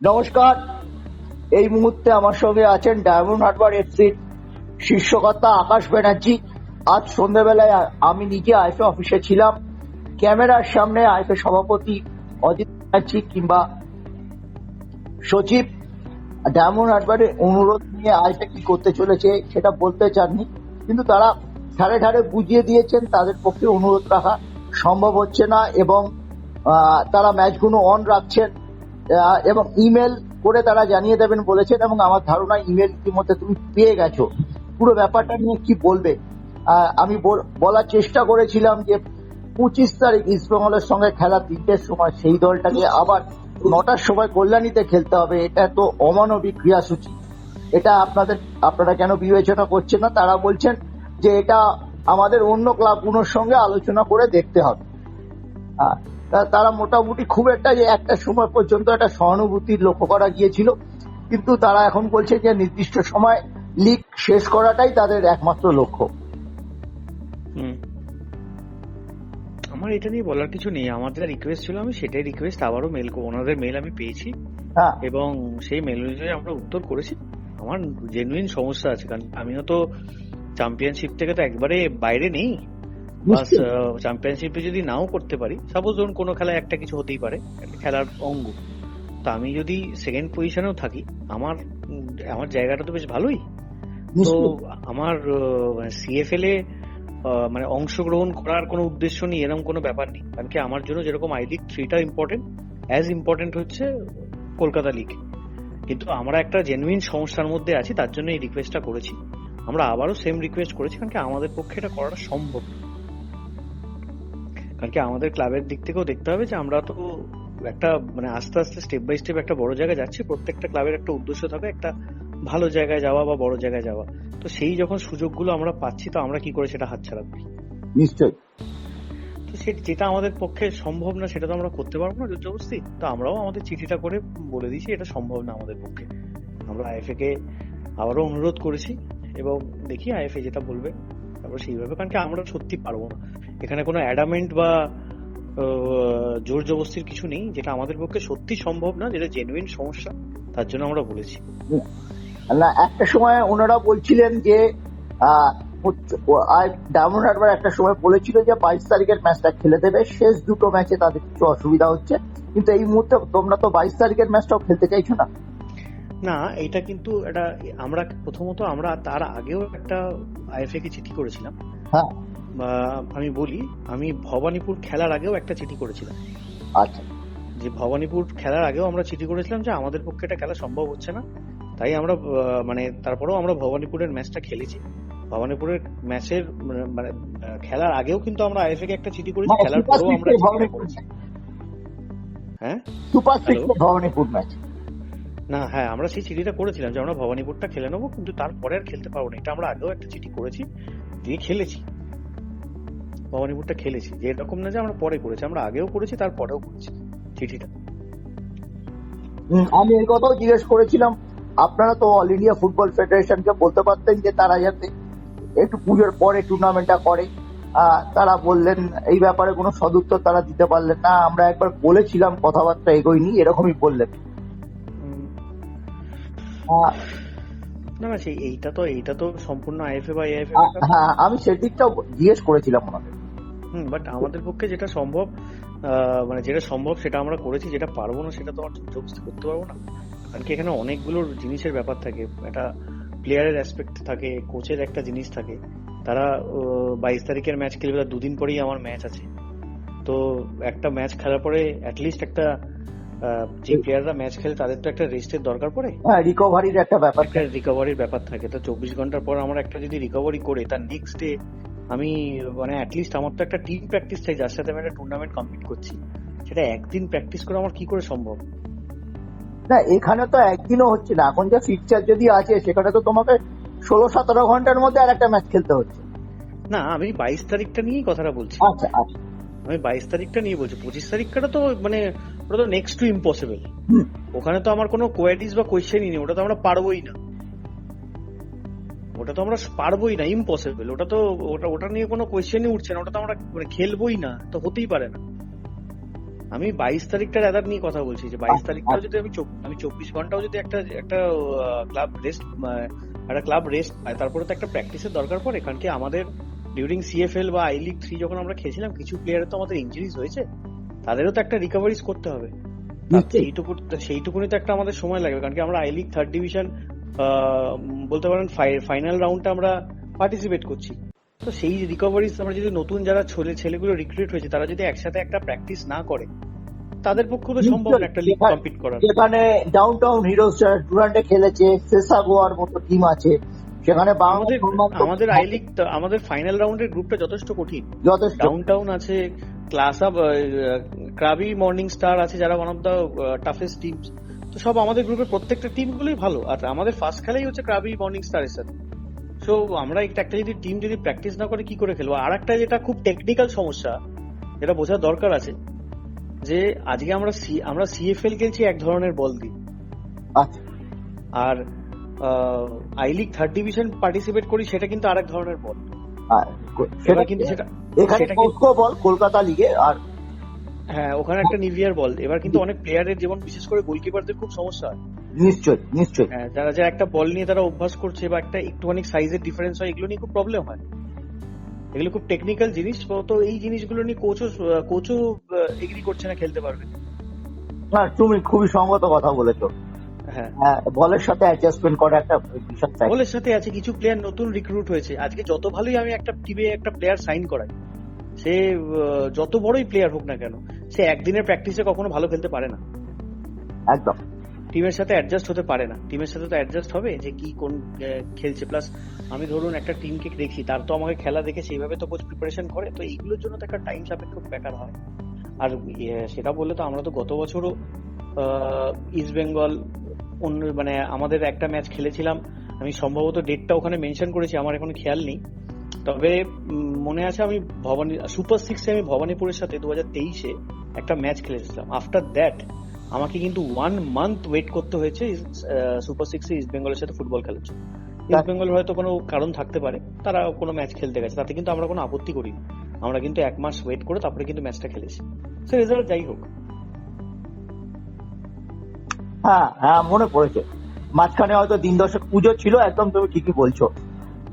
নমস্কার। এই মুহূর্তে আমার সঙ্গে আছেন ডায়মন্ড হারবার এফসির শীর্ষকর্তা আকাশ ব্যানার্জি। আজ সন্ধ্যাবেলায় আমি নিজে আইফে অফিসে ছিলাম। ক্যামেরার সামনে আইফে সভাপতি অজিত ব্যানার্জি কিংবা সচিব। ডায়মন্ড হারবারের অনুরোধ নিয়ে আইফে কি করতে চলেছে সেটা বলতে চাননি, কিন্তু তারা ধারে ধারে বুঝিয়ে দিয়েছেন তাদের পক্ষে অনুরোধ রাখা সম্ভব হচ্ছে না এবং তারা ম্যাচগুলো অন রাখছেন। এবং ইমেল করে তারা জানিয়ে দেবেন বলেছেন এবং আমার ধারণা ইমেল ইতিমধ্যে তুমি পেয়ে গেছো। পুরো ব্যাপারটা নিয়ে কি বলবে? আমি বল- বলার চেষ্টা করেছিলাম যে পঁচিশ তারিখ ইস্টবেঙ্গলের সঙ্গে খেলা তিনটের সময়, সেই দলটাকে আবার নটার সময় কল্যাণীতে খেলতে হবে, এটা তো অমানবিক ক্রিয়াসূচি। এটা আপনাদের আপনারা কেন বিবেচনা করছেন না? তারা বলছেন যে এটা আমাদের অন্য ক্লাবগুলোর সঙ্গে আলোচনা করে দেখতে হবে। তারা মোটামুটি খুব একটা যে একটা সময় পর্যন্ত একটা সহানুভূতি লক্ষ্য করা গিয়েছিল। কিন্তু তারা এখন বলছে যে নির্দিষ্ট সময় লিগ শেষ করাটাই তাদের একমাত্র লক্ষ্য। হুম। আমার এটা নিয়ে বলার কিছু নেই। আমাদের রিকোয়েস্ট ছিল আমি সেটাই রিকোয়েস্ট আবারও মেল ওনাদের মেল আমি পেয়েছি। হ্যাঁ। এবং সেই মেল অনুযায়ী আমরা উত্তর করেছি। আমার জেনুইন সমস্যা আছে কারণ আমিও তো চ্যাম্পিয়নশিপ থেকে তো একবারে বাইরে নেই। বাস নিশ্চয়ই। চ্যাম্পিয়নশিপে যদি নাও করতে পারি সাপোজ ধরুন কোনো খেলায় একটা কিছু হতেই পারে খেলার অঙ্গ তা আমি যদি সেকেন্ড পজিশনেও থাকি আমার আমার জায়গাটা তো বেশ ভালোই তো। আমার সিএফএল এ মানে অংশগ্রহণ করার কোনো উদ্দেশ্য নেই এরকম কোনো ব্যাপার নেই কারণ কি আমার জন্য যেরকম আই লিগ থ্রিটা ইম্পর্টেন্ট অ্যাজ ইম্পর্টেন্ট হচ্ছে কলকাতা লিগ কিন্তু আমরা একটা জেনুইন সমস্যার মধ্যে আছি তার জন্য এই রিকোয়েস্টটা করেছি আমরা আবারও সেম রিকোয়েস্ট করেছি কারণ কি আমাদের পক্ষে এটা করাটা সম্ভব না। কারণ কি আমাদের ক্লাবের দিক থেকেও দেখতে হবে যে আমরা তো একটা মানে আস্তে আস্তে স্টেপ বাই স্টেপ একটা বড় জায়গায় যাচ্ছি প্রত্যেকটা ক্লাবের একটা উদ্দেশ্য থাকে একটা ভালো জায়গায় যাওয়া বা বড় জায়গায় যাওয়া। তো সেই যখন সুযোগগুলো আমরা পাচ্ছি তো আমরা কি করে সেটা হাতছাড়া করি? নিশ্চয়ই। তো যেটা আমাদের পক্ষে সম্ভব না সেটা তো আমরা করতে পারব না জোরজবস্তি তো আমরাও আমাদের চিঠিটা করে বলে দিয়েছি এটা সম্ভব না আমাদের পক্ষে। আমরা আইএফএ কে আবারও অনুরোধ করেছি এবং দেখি আইএফএ যেটা বলবে তারপর সেইভাবে কারণ কি আমরা সত্যি পারব না। এখানে কোনো অ্যাডামেন্ট বা জোর জবস্তির কিছু নেই যেটা আমাদের পক্ষে সত্যি সম্ভব না যেটা জেনুইন সমস্যা তার জন্য আমরা বলেছি। না একটা সময় ওনারা বলছিলেন যে ডায়মন্ড হারবার একটা সময় বলেছিল যে বাইশ তারিখের ম্যাচটা খেলে দেবে শেষ দুটো ম্যাচে তাদের কিছু অসুবিধা হচ্ছে কিন্তু এই মুহূর্তে তোমরা তো বাইশ তারিখের ম্যাচটাও খেলতে চাইছো না। না এটা কিন্তু এটা আমরা প্রথমত আমরা তার আগেও একটা আইএফএ কে চিঠি করেছিলাম। হ্যাঁ। বা আমি বলি আমি ভবানীপুর খেলার আগেও একটা চিঠি করেছিলাম। আচ্ছা। যে ভবানীপুর খেলার আগেও আমরা চিঠি করেছিলাম যে আমাদের পক্ষে এটা খেলা সম্ভব হচ্ছে না। তাই আমরা মানে তারপরেও আমরা ভবানীপুরের ম্যাচটা খেলেছি। ভবানীপুরের ম্যাচের মানে খেলার আগেও কিন্তু আমরা আইএফএ কে একটা চিঠি করেছি মানে খেলার পরেও আমরা হ্যাঁ? সুপার? সিক্সের ভবানীপুর ম্যাচ। না হ্যাঁ আমরা সেই চিঠিটা করেছিলাম যে আমরা ভবানীপুরটা খেলে নেব কিন্তু তারপরে আর খেলতে পারব না। এটা আমরা আগেও একটা চিঠি করেছি দিয়ে খেলেছি। ভবানীপুরটা খেলেছি। যে এরকম না যে আমরা পরে করেছি আমরা আগেও করেছি তারপরেও করেছি। চিঠিটা। আমি এই কথাও জিজ্ঞেস করেছিলাম আপনারা তো অল ইন্ডিয়া ফুটবল ফেডারেশনকে বলতে পারতেন যে তারা যাতে একটু পুজোর পরে টুর্নামেন্টটা করে। তারা বললেন এই ব্যাপারে কোনো সদুত্তর তারা দিতে পারলেন না। আমরা একবার বলেছিলাম কথাবার্তা এগোয়নি এরকমই বললেন। না না সেই এইটা তো এইটা তো সম্পূর্ণ আইএফএ বা এআইএফএ হ্যাঁ আমি সেদিকটাও জিজ্ঞেস করেছিলাম ওনাকে। হুম বাট আমাদের পক্ষে যেটা সম্ভব মানে যেটা সম্ভব সেটা আমরা করেছি যেটা পারব না সেটা তো আর জবস্তি করতে পারব না। কারণ কি এখানে অনেকগুলো জিনিসের ব্যাপার থাকে একটা প্লেয়ারের অ্যাসপেক্ট থাকে কোচের একটা জিনিস থাকে। তারা বাইশ তারিখের ম্যাচ খেলবে তার দুদিন পরেই আমার ম্যাচ আছে। তো একটা ম্যাচ খেলার পরে অ্যাটলিস্ট একটা যে প্লেয়াররা ম্যাচ খেলে তাদের তো একটা রেস্টের দরকার পড়ে। হ্যাঁ রিকভারির একটা ব্যাপার একটা রিকভারির ব্যাপার থাকে। তো চব্বিশ ঘণ্টার পর আমার একটা যদি রিকভারি করে তার নেক্সট ডে আমি মানে অ্যাটলিস্ট আমার তো একটা টিম প্র্যাকটিস চাই যার সাথে আমি একটা টুর্নামেন্ট কমপ্লিট করছি। সেটা একদিন প্র্যাকটিস করে আমার কি করে সম্ভব? না এখানে তো একদিনও হচ্ছে না। এখন যা ফিকচার যদি আছে সেখানে তো তোমাকে ষোলো সতেরো ঘণ্টার মধ্যে আর একটা ম্যাচ খেলতে হচ্ছে। না আমি বাইশ তারিখটা নিয়েই কথাটা বলছি। আচ্ছা আচ্ছা। আমি বাইশ তারিখটা নিয়ে বলছি। পঁচিশ তারিখটা তো মানে ওটা তো নেক্সট টু ইম্পসিবল ওখানে তো আমার কোনো কোয়ারিজ বা কোয়েশ্চেনই নেই ওটা তো আমরা পারবোই না। ওটা তো আমরা পারবোই না ইম্পসিবল ওটা তো ওটা ওটা নিয়ে কোনো কোয়েশ্চেনই উঠছে না ওটা তো আমরা মানে খেলবোই না তো হতেই পারে না। আমি বাইশ তারিখটার অ্যাদার নিয়ে কথা বলছি যে বাইশ তারিখটাও। যদি আমি আমি চব্বিশ ঘন্টাও যদি একটা একটা ক্লাব রেস্ট একটা ক্লাব রেস্ট পায় তারপরে তো একটা প্র্যাকটিসের দরকার পড়ে কারণ কি আমাদের ডিউরিং সিএফএল বা আই লিগ থ্রি যখন আমরা খেলছিলাম কিছু প্লেয়ারের তো আমাদের ইঞ্জুরিজ হয়েছে তাদেরও তো একটা রিকভারিজ করতে হবে। সেইটুকু সেইটুকুনি তো একটা আমাদের সময় লাগবে কারণ কি আমরা আই লিগ থার্ড ডিভিশন বলতে পারেন ফাইনাল রাউন্ডটা আমরা পার্টিসিপেট করছি। তো সেই রিকভারিজ আমরা যদি নতুন যারা ছেলে ছেলেগুলো রিক্রুট হয়েছে তারা যদি একসাথে একটা প্র্যাকটিস না করে তাদের পক্ষে তো সম্ভব না একটা লিগ কমপ্লিট করার। যেখানে ডাউন টাউন হিরোজ যারা টুর্নামেন্টে খেলেছে সেসা গোয়ার মতো টিম আছে সেখানে আমাদের আমাদের আই লিগ আমাদের ফাইনাল রাউন্ডের গ্রুপটা যথেষ্ট কঠিন। যথেষ্ট। ডাউন টাউন আছে class up Krabi morning star আছে যারা one of the toughest team তো সব আমাদের গ্রুপের প্রত্যেকটা টিম গুলোই ভালো। আর আমাদের ফার্স্ট খেলাই হচ্ছে ক্রাবি মর্নিং স্টারের সাথে। সো আমরা একটা একটা যদি টিম যদি প্র্যাকটিস না করে কি করে খেলব? আর একটা যেটা খুব টেকনিক্যাল সমস্যা যেটা বোঝার দরকার আছে যে আজকে আমরা সি- আমরা সিএফএল খেলছি এক ধরনের বল দিয়ে। আচ্ছা। আর I league third division participate করি সেটা কিন্তু আরেক ধরনের বল আর সেটা কিন্তু সেটা এখানে সেটা বল কলকাতা লিগে আর হ্যাঁ ওখানে একটা নিভিয়ার বল। এবার কিন্তু অনেক প্লেয়ারের যেমন বিশেষ করে গোলকিপারদের খুব সমস্যা হয়। নিশ্চয় নিশ্চয় হ্যাঁ, যারা যারা একটা বল নিয়ে তারা অভ্যাস করছে বা একটা একটুখানি সাইজের ডিফারেন্স হয় এগুলো নিয়ে খুব প্রবলেম হয়। এগুলো খুব টেকনিক্যাল জিনিস তো এই জিনিসগুলো নিয়ে কোচও কোচও এগ্রি করছে না খেলতে পারবে। হ্যাঁ তুমি খুবই সঙ্গত কথা বলেছ। হ্যাঁ। হ্যাঁ বলের সাথে অ্যাডজাস্টমেন্ট করা একটা চাই বলের সাথে আছে কিছু প্লেয়ার নতুন রিক্রুট হয়েছে। আজকে যত ভালোই আমি একটা টিমে একটা প্লেয়ার সাইন করাই সে যত বড়ই প্লেয়ার হোক না কেন সে একদিনের প্র্যাকটিসে কখনো ভালো খেলতে পারে না। একদম। টিমের সাথে অ্যাডজাস্ট হতে পারে না। টিমের সাথে তো অ্যাডজাস্ট হবে যে কি কোন খেলছে। প্লাস আমি ধরুন একটা টিমকে দেখি তার তো আমাকে খেলা দেখে সেইভাবে তো কোচ প্রিপারেশন করে তো এইগুলোর জন্য তো একটা টাইম সাপেক্ষ ব্যাপার হয়। আর ইয়ে, সেটা বললে তো আমরা তো গত বছরও ইস্ট বেঙ্গল অন্য মানে আমাদের একটা ম্যাচ খেলেছিলাম। আমি সম্ভবত ডেটটা ওখানে মেনশন করেছি আমার এখন খেয়াল নেই। তবে মনে আছে আমি ভবানী সুপার সিক্সে আমি ভবানীপুরের সাথে দু হাজার তেইশে একটা ম্যাচ খেলেছিলাম। আফটার দ্যাট আমাকে কিন্তু ওয়ান মান্থ ওয়েট করতে হয়েছে সুপার সিক্সে ইস্ট বেঙ্গলের সাথে ফুটবল খেলার জন্য। ইস্ট বেঙ্গল হয়তো কোনো কারণ থাকতে পারে তারা কোনো ম্যাচ খেলতে গেছে তাতে কিন্তু আমরা কোনো আপত্তি করিনি। আমরা কিন্তু এক মাস ওয়েট করে তারপরে কিন্তু ম্যাচটা খেলেছি। সে রেজাল্ট যাই হোক। হ্যাঁ হ্যাঁ মনে পড়েছে। মাঝখানে হয়তো দিন দশক পুজো ছিল একদম তুমি ঠিকই বলছো।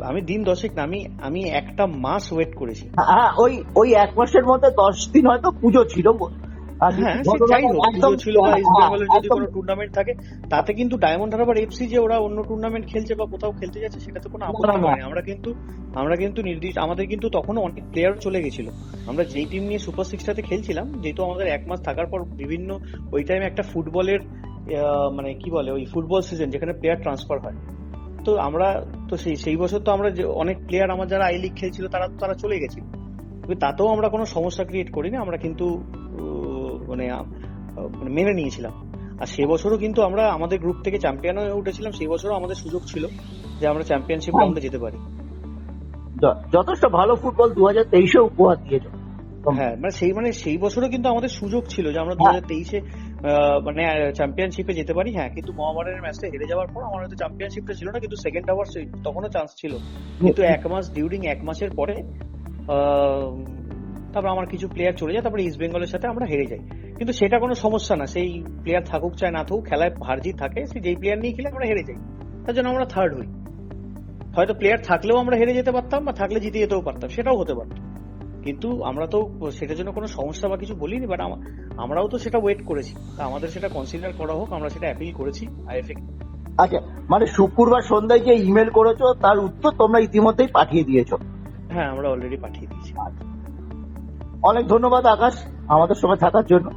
আমি দিন দশেক না আমি আমি একটা মাস ওয়েট করেছি। হ্যাঁ ওই ওই এক মাসের মধ্যে দশ দিন হয়তো পুজো ছিল। হ্যাঁ হ্যাঁ, বেঙ্গলের যদি একদম- কোনো টুর্নামেন্ট থাকে তাতে কিন্তু ডায়মন্ড হারবার এফসি যে ওরা অন্য টুর্নামেন্ট খেলছে বা কোথাও খেলতে যাচ্ছে সেটাতে কোনো আপত্তি। আমরা কিন্তু আমরা কিন্তু নির্দিষ্ট আমাদের কিন্তু তখনও অনেক প্লেয়ার চলে গেছিল। আমরা যেই টিম নিয়ে সুপার সিক্সটাতে খেলছিলাম যেহেতু আমাদের এক মাস থাকার পর বিভিন্ন ওই টাইমে একটা ফুটবলের মানে কি বলে ওই ফুটবল সিজন যেখানে প্লেয়ার ট্রান্সফার হয়। তো আমরা তো সেই সেই বছর তো আমরা যে অনেক প্লেয়ার আমার যারা আই লিগ খেলছিল তারা তো তারা চলে গেছিল। কিন্তু তাতেও আমরা কোনো সমস্যা ক্রিয়েট করিনি আমরা কিন্তু মানে মানে মেনে নিয়েছিলাম। আর সে বছরও কিন্তু আমরা আমাদের গ্রুপ থেকে চ্যাম্পিয়ন হয়ে উঠেছিলাম সেই বছরও আমাদের সুযোগ ছিল যে আমরা চ্যাম্পিয়নশিপ রাউন্ডে যেতে পারি। যথেষ্ট ভালো ফুটবল দু হাজার তেইশে উপহার দিয়েছে। হ্যাঁ মানে সেই মানে সেই বছরও কিন্তু আমাদের সুযোগ ছিল যে আমরা দু হ্যাঁ। হাজার তেইশে মানে চ্যাম্পিয়নশিপে যেতে পারি হ্যাঁ কিন্তু মহামারের ম্যাচটা হেরে যাওয়ার পর আমার হয়তো চ্যাম্পিয়নশিপটা ছিল না কিন্তু সেকেন্ড আওয়ার তখনও চান্স ছিল। কিন্তু এক মাস ডিউরিং এক মাসের পরে তারপর আমার কিছু প্লেয়ার চলে যায় তারপরে ইস্ট বেঙ্গলের সাথে আমরা হেরে যাই। কিন্তু সেটা কোনো সমস্যা না সেই প্লেয়ার থাকুক চায় না থাকুক খেলায় হারজিত থাকে সে যেই প্লেয়ার নিয়ে খেলে আমরা হেরে যাই। তার জন্য আমরা থার্ড হই। হয়তো প্লেয়ার থাকলেও আমরা হেরে যেতে পারতাম বা থাকলে জিতে যেতেও পারতাম সেটাও হতে পারত। কিন্তু আমরা তো সেটার জন্য কোনো সমস্যা বা কিছু বলিনি বাট আমরাও তো সেটা ওয়েট করেছি। তা আমাদের সেটা কনসিডার করা হোক আমরা সেটা অ্যাপিল করেছি আইএফএ আচ্ছা মানে শুক্রবার সন্ধ্যায় যে ইমেল করেছ তার উত্তর তোমরা ইতিমধ্যেই পাঠিয়ে দিয়েছ। হ্যাঁ আমরা অলরেডি পাঠিয়ে দিয়েছি। অনেক ধন্যবাদ আকাশ আমাদের সঙ্গে থাকার জন্য।